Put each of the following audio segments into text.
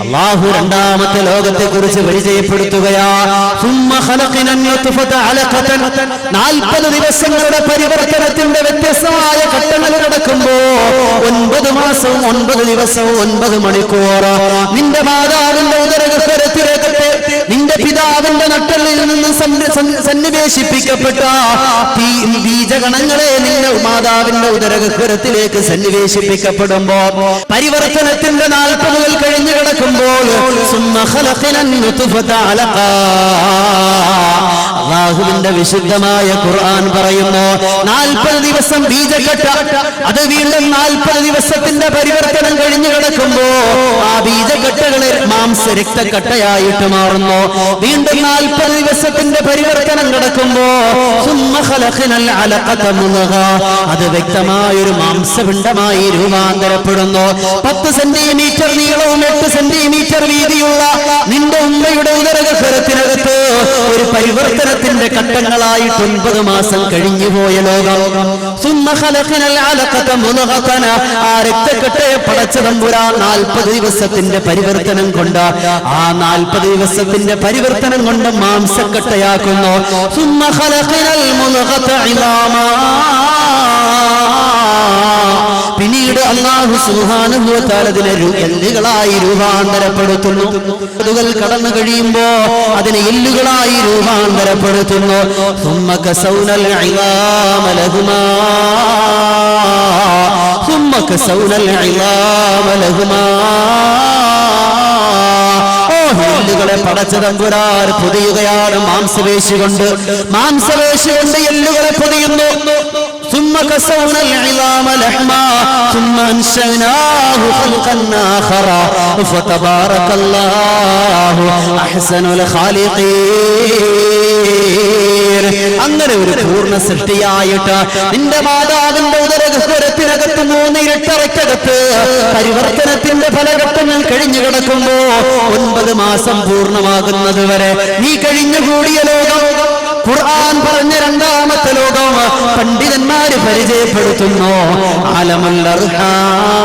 അള്ളാഹു രണ്ടാമത്തെ ലോകത്തെ കുറിച്ച് നാൽപ്പത് പരിവർത്തനത്തിന്റെ വ്യത്യസ്തമായ ഘട്ടങ്ങൾ നടക്കുമ്പോ ഒൻപത് മാസവും ഒൻപത് ദിവസവും ഒൻപത് മണിക്കൂർ. നിന്റെ മാതാവിന്റെ ഉദരഗർഭരത്തിലേക്കട്ടെ നിന്റെ പിതാവിന്റെ നട്ടലിൽ നിന്ന് സന്നിവേശിപ്പിക്കപ്പെട്ട ഗണങ്ങളെ നിങ്ങൾ മാതാവിന്റെ ഉദരകരത്തിലേക്ക് സന്നിവേശിപ്പിക്കപ്പെടുമ്പോ പരിവർത്തനത്തിന്റെ നാൽപ്പതുകൾ കഴിഞ്ഞു കിടക്കുമ്പോൾ അള്ളാഹുവിന്റെ വിശുദ്ധമായ ഖുർആൻ പറയുന്നു നാൽപ്പത് ദിവസം ബീജക്കെട്ട അത് വീണ്ടും നാൽപ്പത് ദിവസത്തിന്റെ പരിവർത്തനം കഴിഞ്ഞു കിടക്കുമ്പോ ആ ബീജ ബീജക്കെട്ടുകളെ മാംസ രക്തക്കട്ടയായിട്ട് മാറുന്നു വീണ്ടും നാൽപ്പത് ദിവസത്തിന്റെ പരിവർത്തനം മുദ്ഗ. അത് വ്യക്തമായൊരു മാംസപിണ്ഡമായി രൂപാന്തരപ്പെടുന്നു പത്ത് സെന്റിമീറ്റർ നീളവും എട്ട് സെന്റിമീറ്റർ വീതിയുള്ള നിന്റെ ഉമ്മയുടെ ഉദരകരത്തിനകത്ത് ഒരു പരിവർത്തനത്തിന്റെ ഘട്ടങ്ങളായിട്ട് ഒൻപത് മാസം കഴിഞ്ഞുപോയ ലോകം. ആ രക്തക്കെട്ടയെ പടച്ചതമ്പുര നാൽപ്പത് ദിവസത്തിന്റെ പരിവർത്തനം കൊണ്ട് ആ നാൽപ്പത് ദിവസത്തിന്റെ പരിവർത്തനം കൊണ്ട് മാംസക്കട്ടയാക്കുന്നു സുമ്മ ഖലഖനൽ മുദ്ഗത ഇളാമാ. പിന്നീട് അള്ളാഹു സുഹാനുഭവത്താൽ അതിനെ രു- എല്ലുകളായി രൂപാന്തരപ്പെടുത്തുന്നു അതുകൾ കടന്നു കഴിയുമ്പോ അതിനെ എല്ലുകളായി രൂപാന്തരപ്പെടുത്തുന്നു ثم كسونا العظام لهما ثم كسونا العظام لهما ഓ എല്ലുകളെ പടച്ച തമ്പുരാർ പൊതിയുകയാണ് മാംസപേശി കൊണ്ട് മാംസപേശി കൊണ്ട് എല്ലുകളെ പൊതിയുന്നു ثم كسونا العظام لحما ثم أنشأناه خلقا آخر فتبارك الله أحسن الخالقين അങ്ങനെ ഒരു പൂർണ്ണ സൃഷ്ടിയായിട്ട് നിന്റെ മാതാവിന്റെ ഉദരഗഹരത്തിനകത്ത് മൂന്ന് ഇരട്ടറയ്ക്കകത്ത് പരിവർത്തനത്തിന്റെ പല ഘട്ടങ്ങൾ കഴിഞ്ഞു കിടക്കുമ്പോ ഒൻപത് മാസം പൂർണമാകുന്നത് വരെ നീ കഴിഞ്ഞുകൂടിയ ലോകം. ഖുർആൻ പറഞ്ഞ രണ്ടാമത്തെ ലോകം പണ്ഡിതന്മാര് പരിചയപ്പെടുത്തുന്നു. അർഹാം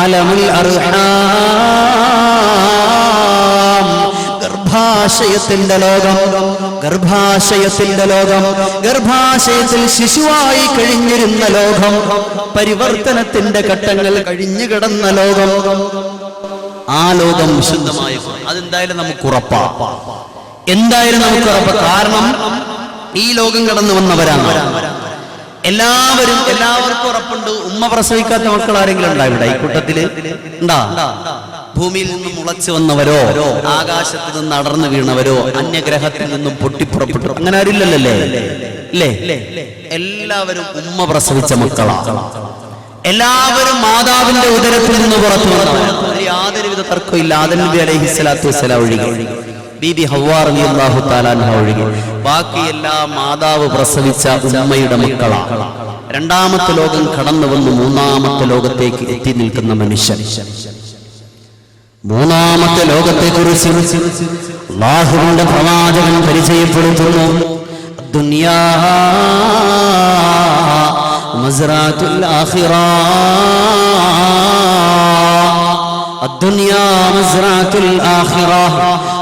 ആലമുൽ അർഹാം ഗർഭാശയത്തിന്റെ ലോകം ഗർഭാശയത്തിന്റെ ലോകം ഗർഭാശയത്തിൽ ശിശുവായി കഴിഞ്ഞിരുന്ന ലോകം പരിവർത്തനത്തിന്റെ ഘട്ടങ്ങൾ കഴിഞ്ഞു കിടന്ന ലോകം. ആ ലോകം വിശുദ്ധമായ. അതെന്തായാലും നമുക്ക് ഉറപ്പാ. എന്തായാലും നമുക്ക് ഉറപ്പ്. കാരണം ഈ ലോകം കടന്നു വന്നവരാണ്. എല്ലാവരും എല്ലാവർക്കും ഉറപ്പുണ്ട്. ഉമ്മ പ്രസവിക്കാത്ത മക്കൾ ആരെങ്കിലും ഉണ്ടാവില്ല? ഈ കൂട്ടത്തിൽ? ഉണ്ടാ? ഭൂമിയിൽ നിന്ന് മുളച്ചു വന്നവരോ ആകാശത്ത് നിന്ന് അടർന്നു വീണവരോ അന്യഗ്രഹത്തിൽ നിന്നും പൊട്ടിപ്പുറപ്പെട്ടു അങ്ങനെ ആരില്ലല്ലേ എല്ലാവരും ഉമ്മ പ്രസവിച്ച മക്കളാണ് എല്ലാവരും മാതാവിന്റെ ഉദരത്തിൽ നിന്ന് പുറത്തു വന്നവരാണ് അതിൽ യാതൊരുവിധ തർക്കമില്ല ആദൻ നബി അലൈഹി സ്വലാത്തു വസ്സലാം ഒഴികെ. ബീബി ഹവ്വാർ റളിയല്ലാഹു തആല അൻഹ ഒഴികെ. ബാക്കി എല്ലാ മാതാവ് പ്രസവിച്ച ഉമ്മയുടെ മക്കളാണ് രണ്ടാമത്തെ ലോകം കടന്നു വന്ന് മൂന്നാമത്തെ ലോകത്തേക്ക് എത്തി നിൽക്കുന്ന മനുഷ്യൻ. മൂന്നാമത്തെ ലോകത്തെക്കുറിച്ച് അള്ളാഹുവിന്റെ പ്രവാചകൻ പരിചയപ്പെടുത്തുന്നു.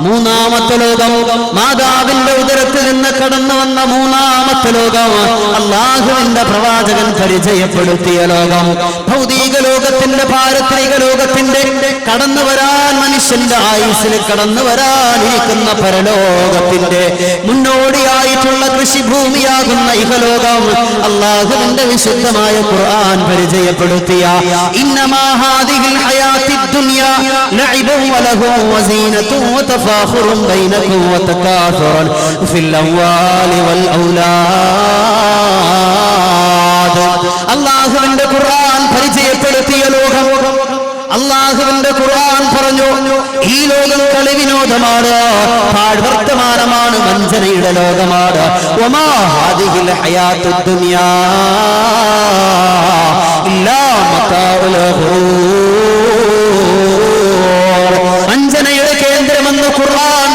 മൂന്നാമത്തെ ലോകം മാതാവിന്റെ ഉദരത്തിൽ നിന്ന് കടന്നു വന്ന മൂന്നാമത്തെ ലോകം അള്ളാഹുവിന്റെ പ്രവാചകൻ പരിചയപ്പെടുത്തിയ ലോകം. ഭൗതിക ലോകത്തിന്റെ പാരത്രിക ലോകത്തിന്റെ കടന്നു വരാൻ മനുഷ്യന്റെ ആയുസിൽ കടന്നു വരാനിരിക്കുന്ന പരലോകത്തിന്റെ മുന്നോടിയായിട്ടുള്ള കൃഷിഭൂമിയാകുന്ന ഇഹലോകം അള്ളാഹുവിന്റെ വിശുദ്ധമായ ഖുർആൻ പരിചയപ്പെടുത്തിയ ഫിൽ വൽ ഔലാദ്. അള്ളാഹുവിന്റെ ഖുർആൻ വിനോദമാണ് പാഴ്വർത്തമാനമാണ് വഞ്ചനയുടെ ലോകമാണ് ഒമാ ഹാദിഹിൽ ഹയാത്തുദ് ദുനിയാ. ഇല്ലാ മതാഉൽ ഘുറൂർ. വഞ്ചനയുടെ കേന്ദ്രമെന്ന് ഖുർആൻ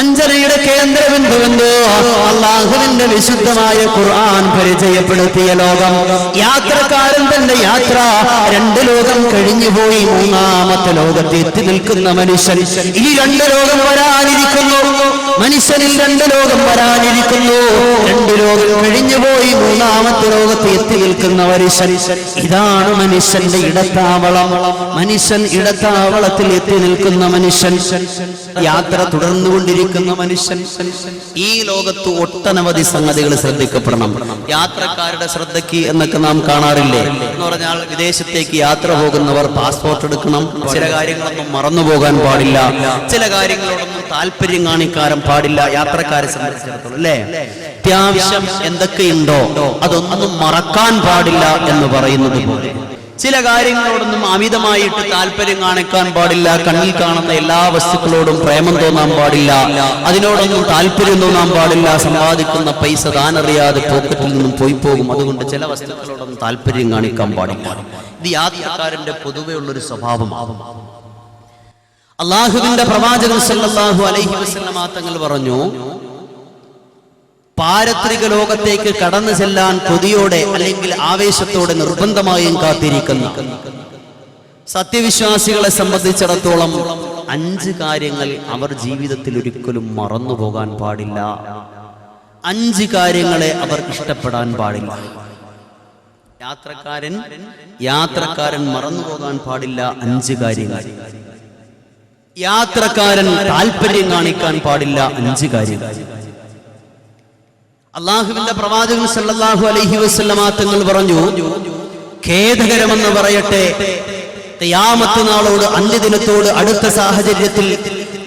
വഞ്ചനയുടെ കേന്ദ്രബിന്ദുവെന്ന് അള്ളാഹുവിന്റെ വിശുദ്ധമായ ഖുർആൻ പരിചയപ്പെടുത്തിയ ലോകം. യാത്രക്കാരൻ തന്റെ യാത്ര രണ്ട് ലോകം കഴിഞ്ഞുപോയി മൂന്നാമത്തെ ലോകത്ത് എത്തി നിൽക്കുന്ന മനുഷ്യൻ ഈ രണ്ട് ലോകം വരാനിരിക്കുന്നു. മനുഷ്യനിൽ രണ്ട് ലോകം വരാനിരിക്കുന്നു. രണ്ട് ലോകം കഴിഞ്ഞുപോയി മൂന്നാമത്തെ ലോകത്ത് എത്തി നിൽക്കുന്ന മനുഷ്യൻ ഇതാണ് മനുഷ്യന്റെ ഇടത്താവളം. മനുഷ്യൻ ഇടത്താവളത്തിൽ എത്തി നിൽക്കുന്ന മനുഷ്യൻ യാത്ര തുടർന്നുകൊണ്ടിരിക്കുന്ന മനുഷ്യൻ ഈ ലോകത്ത് ഒട്ടനവധി സംഗതികൾ ശ്രദ്ധിക്കപ്പെടണം. യാത്രക്കാരുടെ ശ്രദ്ധയ്ക്ക് എന്നൊക്കെ നാം കാണാറില്ലേ? എന്ന് പറഞ്ഞാൽ വിദേശത്തേക്ക് യാത്ര പോകുന്നവർ പാസ്പോർട്ട് എടുക്കണം. ചില കാര്യങ്ങളൊന്നും മറന്നു പോകാൻ പാടില്ല. ചില കാര്യങ്ങളോടൊന്നും താല്പര്യം കാണിക്കാനും പാടില്ല. യാത്രക്കാരെ സംബന്ധിച്ചിടത്തോളം അല്ലേ? അത്യാവശ്യം എന്തൊക്കെയുണ്ടോ അതൊന്നും മറക്കാൻ പാടില്ല എന്ന് പറയുന്നത് പോലെ. ചില കാര്യങ്ങളോടൊന്നും അമിതമായിട്ട് താല്പര്യം കാണിക്കാൻ പാടില്ല കണ്ണിൽ കാണുന്ന എല്ലാ വസ്തുക്കളോടും പ്രേമം തോന്നാൻ പാടില്ല അതിനോടൊന്നും താല്പര്യം തോന്നാൻ പാടില്ല സമ്പാദിക്കുന്ന പൈസ താനറിയാതെ പോക്കറ്റിൽ നിന്നും പോയി പോകും. അതുകൊണ്ട് ചില വസ്തുക്കളോടൊന്നും താല്പര്യം കാണിക്കാൻ പാടില്ല. ഇത് യാത്രക്കാരന്റെ പൊതുവെ ഉള്ളൊരു സ്വഭാവമാണ് അള്ളാഹുവിന്റെ പ്രവാചകൻ അലൈഹി വസല്ലമ പറഞ്ഞു പാരത്രിക ലോകത്തേക്ക് കടന്നു ചെല്ലാൻ കൊതിയോടെ അല്ലെങ്കിൽ ആവേശത്തോടെ നിർബന്ധമായും കാത്തിരിക്കുന്നു. സത്യവിശ്വാസികളെ സംബന്ധിച്ചിടത്തോളം അഞ്ച് കാര്യങ്ങൾ അവർ ജീവിതത്തിൽ ഒരിക്കലും മറന്നു പോകാൻ പാടില്ല. അഞ്ച് കാര്യങ്ങളെ അവർ ഇഷ്ടപ്പെടാൻ പാടില്ല. യാത്രക്കാരൻ യാത്രക്കാരൻ മറന്നു പോകാൻ പാടില്ല അഞ്ച് കാര്യങ്ങൾ. യാത്രക്കാരൻ താല്പര്യം കാണിക്കാൻ പാടില്ല അഞ്ച് കാര്യങ്ങൾ. അള്ളാഹുവിന്റെ പ്രവാചകൻ സല്ലാഹു അലഹി വസല്ലമ തങ്ങൾ പറഞ്ഞു ഖേദകരമെന്ന് പറയട്ടെ തയ്യാമത്ത് നാളോട് അന്ത്യദിനത്തോട് അടുത്ത സാഹചര്യത്തിൽ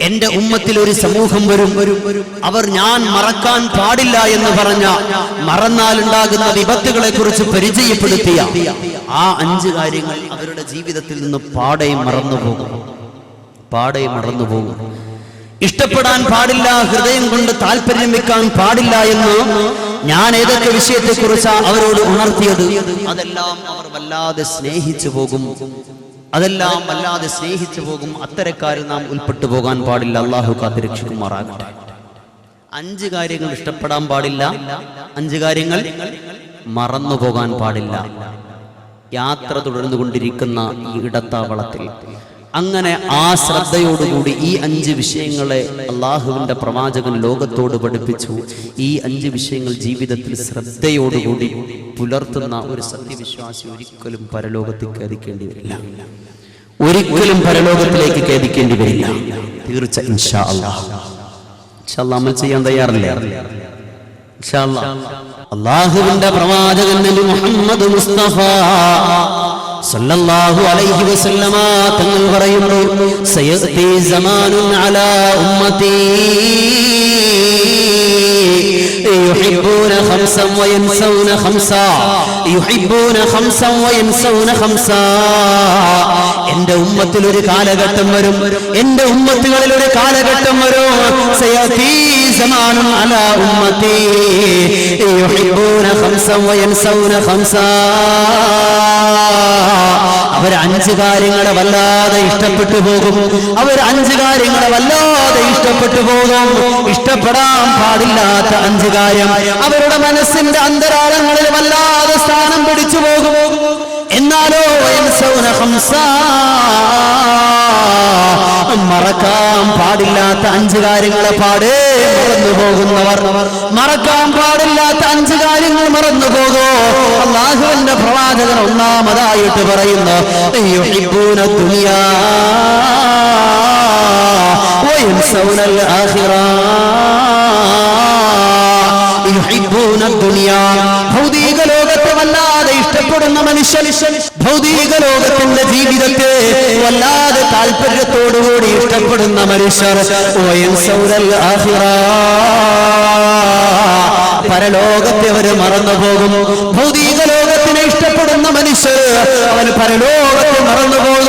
എന്റെ ഉമ്മത്തിൽ ഒരു സമൂഹം വരും. അവർ ഞാൻ മറക്കാൻ പാടില്ല എന്ന് പറഞ്ഞ മറന്നാൽ ഉണ്ടാകുന്ന വിപത്തുകളെ കുറിച്ച് പരിചയപ്പെടുത്തിയ ആ അഞ്ച് കാര്യങ്ങൾ അവരുടെ ജീവിതത്തിൽ നിന്ന് പാടെ മറന്നു പോകും പാടെ മറന്നു പോകും ഇഷ്ടപ്പെടാൻ പാടില്ല ഹൃദയം കൊണ്ട് താല്പര്യം വെക്കാൻ പാടില്ല എന്ന് ഞാൻ ഏതൊക്കെ വിഷയത്തെ കുറിച്ചാ അവരോട് ഉണർത്തിയത്? അതെല്ലാം അവർ വല്ലാതെ സ്നേഹിച്ചു പോകും. അതെല്ലാം വല്ലാതെ സ്നേഹിച്ചു പോകും. അത്തരക്കാരിൽ നാം ഉൾപ്പെട്ടു പോകാൻ പാടില്ല. അള്ളാഹു കാത്തിരക്ഷിക്കുമാറാകട്ടെ. അഞ്ച് കാര്യങ്ങൾ ഇഷ്ടപ്പെടാൻ പാടില്ല. അഞ്ച് കാര്യങ്ങൾ മറന്നു പോകാൻ പാടില്ല. യാത്ര തുടർന്നുകൊണ്ടിരിക്കുന്ന ഈ ഇടത്താവളത്തിൽ അങ്ങനെ ആ ശ്രദ്ധയോടുകൂടി ഈ അഞ്ച് വിഷയങ്ങളെ അള്ളാഹുവിന്റെ പ്രവാചകൻ ലോകത്തോട് പഠിപ്പിച്ചു. ഈ അഞ്ച് വിഷയങ്ങൾ ജീവിതത്തിൽ ശ്രദ്ധയോടുകൂടി പുലർത്തുന്ന ഒരു സത്യവിശ്വാസി ഒരിക്കലും പരലോകത്തിൽ ഖേദിക്കേണ്ടി വരില്ല. ഒരിക്കലും പരലോകത്തിലേക്ക് ഖേദിക്കേണ്ടി വരില്ല. തീർച്ച ഇൻഷാ അള്ളാഹ്. അമൽ ചെയ്യാൻ തയ്യാറല്ലേ. അള്ളാഹുവിന്റെ പ്രവാചകൻ മുഹമ്മദ് മുസ്തഫ സല്ലല്ലാഹു അലൈഹി വസല്ലമ തങ്ങൾ പറയുന്നു സയത്തി സമാനുൻ അലാ ഉമ്മതി يحبون خمسا وينسون خمسا يحبون خمسا وينسون خمسا എന്റെ ഉമ്മത്തിൽ ഒരു കാലഘട്ടം വരും എന്റെ ഉമ്മത്തുകളിൽ ഒരു കാലഘട്ടം വരും സയത്തി സമാനുൻ അലാ ഉമ്മതി يحبون خمسا وينسون خمسا അവർ അഞ്ച് കാര്യങ്ങളെ വല്ലാതെ ഇഷ്ടപ്പെട്ടു പോകും അവർ അഞ്ച് കാര്യങ്ങളെ വല്ലാതെ ഇഷ്ടപ്പെട്ടു പോകും ഇഷ്ടപ്പെടാൻ പാടില്ലാത്ത അഞ്ച് രണ്ടാമത്തെ അവരുടെ മനസ്സിന്റെ അന്തരാളങ്ങളിൽ വല്ലാതെ സ്ഥാനം പിടിച്ചു പോകും. എന്നാലോ മറക്കാൻ പാടില്ലാത്ത അഞ്ച് കാര്യങ്ങളെ പാടേ മറന്നു പോകുന്നവർ. മറക്കാൻ പാടില്ലാത്ത അഞ്ച് കാര്യങ്ങൾ മറന്നു പോകോ. അള്ളാഹുവിന്റെ പ്രവാചകൻ ഒന്നാമതായിട്ട് പറയുന്നു യുഹിബൂന ദുനിയാ ഭൗതിക ലോകത്തെ വല്ലാതെ ഇഷ്ടപ്പെടുന്ന മനുഷ്യൻ ഭൗതിക ലോകത്തിന്റെ ജീവിതത്തെ വല്ലാതെ താല്പര്യത്തോടുകൂടി ഇഷ്ടപ്പെടുന്ന മനുഷ്യർ പരലോകത്തെ അവർ മറന്നു പോകും ഭൗതിക ലോകത്തിനെ ഇഷ്ടപ്പെടുന്ന മനുഷ്യർ അവന് പരലോകത്തെ മറന്നു പോകും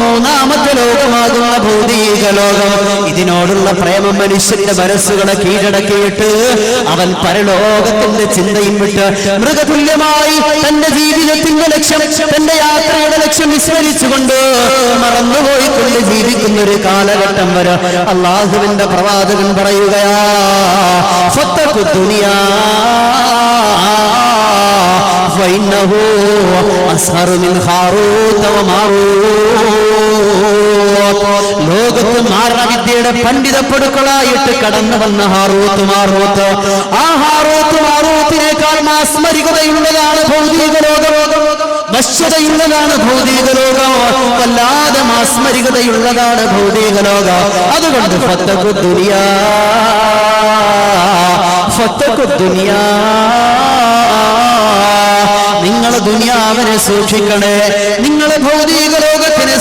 മൂന്നാമത്തെ ലോകമാകുന്ന ഭൗതിക ലോകം ഇതിനോടുള്ള പ്രേമം മനുഷ്യന്റെ മനസ്സുകളെ കീഴടക്കിയിട്ട് അവൻ പരലോകത്തിന്റെ ചിന്തയും വിട്ട് മൃഗതുല്യമായി തന്റെ ജീവിതത്തിന്റെ ലക്ഷ്യം തന്റെ യാത്രയുടെ ലക്ഷ്യം വിസ്മരിച്ചുകൊണ്ട് മറന്നുപോയിക്കൊണ്ട് പോലെ ജീവിക്കുന്ന ഒരു കാലഘട്ടം വരെ അള്ളാഹുവിന്റെ പ്രവാചകൻ പറയുകയാ ഫത്തഖു ദുനിയാ فإنه أسهر من هاروت وماروت ലോകത്ത് മാരണവിദ്യയുടെ പണ്ഡിതപ്പെടുക്കളായിട്ട് കടന്നു വന്ന ഹാറൂത്ത് മാറൂത്ത്. ആ ഹാറൂത്ത് മാറൂത്തിനേക്കാൾ മാസ്മരികതയുള്ളതാണ് ഭൗതിക ലോകം. വശ്യതയുള്ളതാണ് ഭൗതിക ലോകം. വല്ലാതെ മാസ്മരികതയുള്ളതാണ് ഭൗതിക ലോകം. അതുകൊണ്ട് ഫത്തക്കു ദുനിയാ. ഫത്തക്കു ദുനിയാ. നിങ്ങൾ ദുനിയാവിനെ സൂക്ഷിക്കണേ. നിങ്ങൾ ഭൗതിക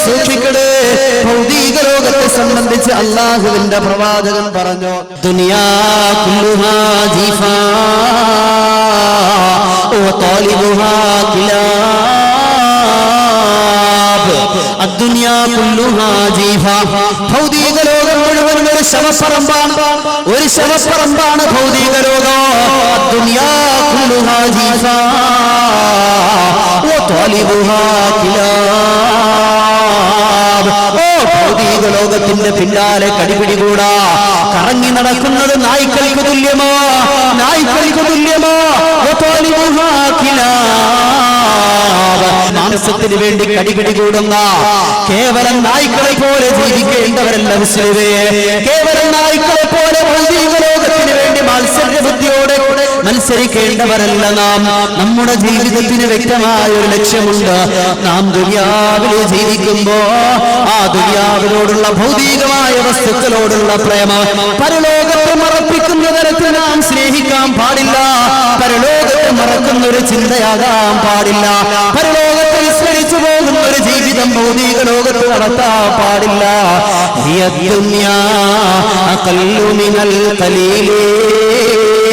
സൂക്ഷിക്കണേ. ഭൗതിക ലോകത്തെ സംബന്ധിച്ച് അള്ളാഹുവിന്റെ പ്രവാചകൻ പറഞ്ഞു ദുനിയാ ഓ താലിബുഹാ ഭൗതിക ലോകം മുഴുവൻ ഒരു ശവപ്പറമ്പാണ്. ഒരു ശവപ്പറമ്പാണ് ഭൗതിക ലോകം. ഭൗതിക ലോകത്തിന്റെ പിന്നാലെ കടിപിടികൂടാ കറങ്ങി നടക്കുന്നത് നായ്ക്കൾക്ക് തുല്യമോ. നായ്ക്കൾക്ക് തുല്യമോ. മാംസത്തിന് വേണ്ടി കടിപിടി കൂടുന്ന കേവലം നായ്ക്കളെ പോലെ ജീവിക്കേണ്ടവരല്ല മുസ്ലിമേ. കേവലം നായ്ക്കളെ പോലെ ലോകത്തിന് വേണ്ടി മത്സര ബുദ്ധിയോടെ മത്സരിക്കേണ്ടവരല്ല നാം. നമ്മുടെ ജീവിതത്തിന് വ്യക്തമായ ഒരു ലക്ഷ്യമുണ്ട്. നാം ദുര്യാവിലെ ജീവിക്കുമ്പോ ആ ദുര്യാവിനോടുള്ള ഭൗതികമായ വസ്തുക്കളോടുള്ള പ്രേമ പരലോകത്തെ മറപ്പിക്കുന്ന തരത്തിൽ നാം സ്നേഹിക്കാൻ പാടില്ല. പരലോകത്തെ മറക്കുന്ന ഒരു ചിന്തയാകാൻ പാടില്ല. ഒരു ജീവിതം ഭൗതിക ലോകത്ത് നടത്താ നിയത്മ അഖല്ലു മിനൽ കലീലേ.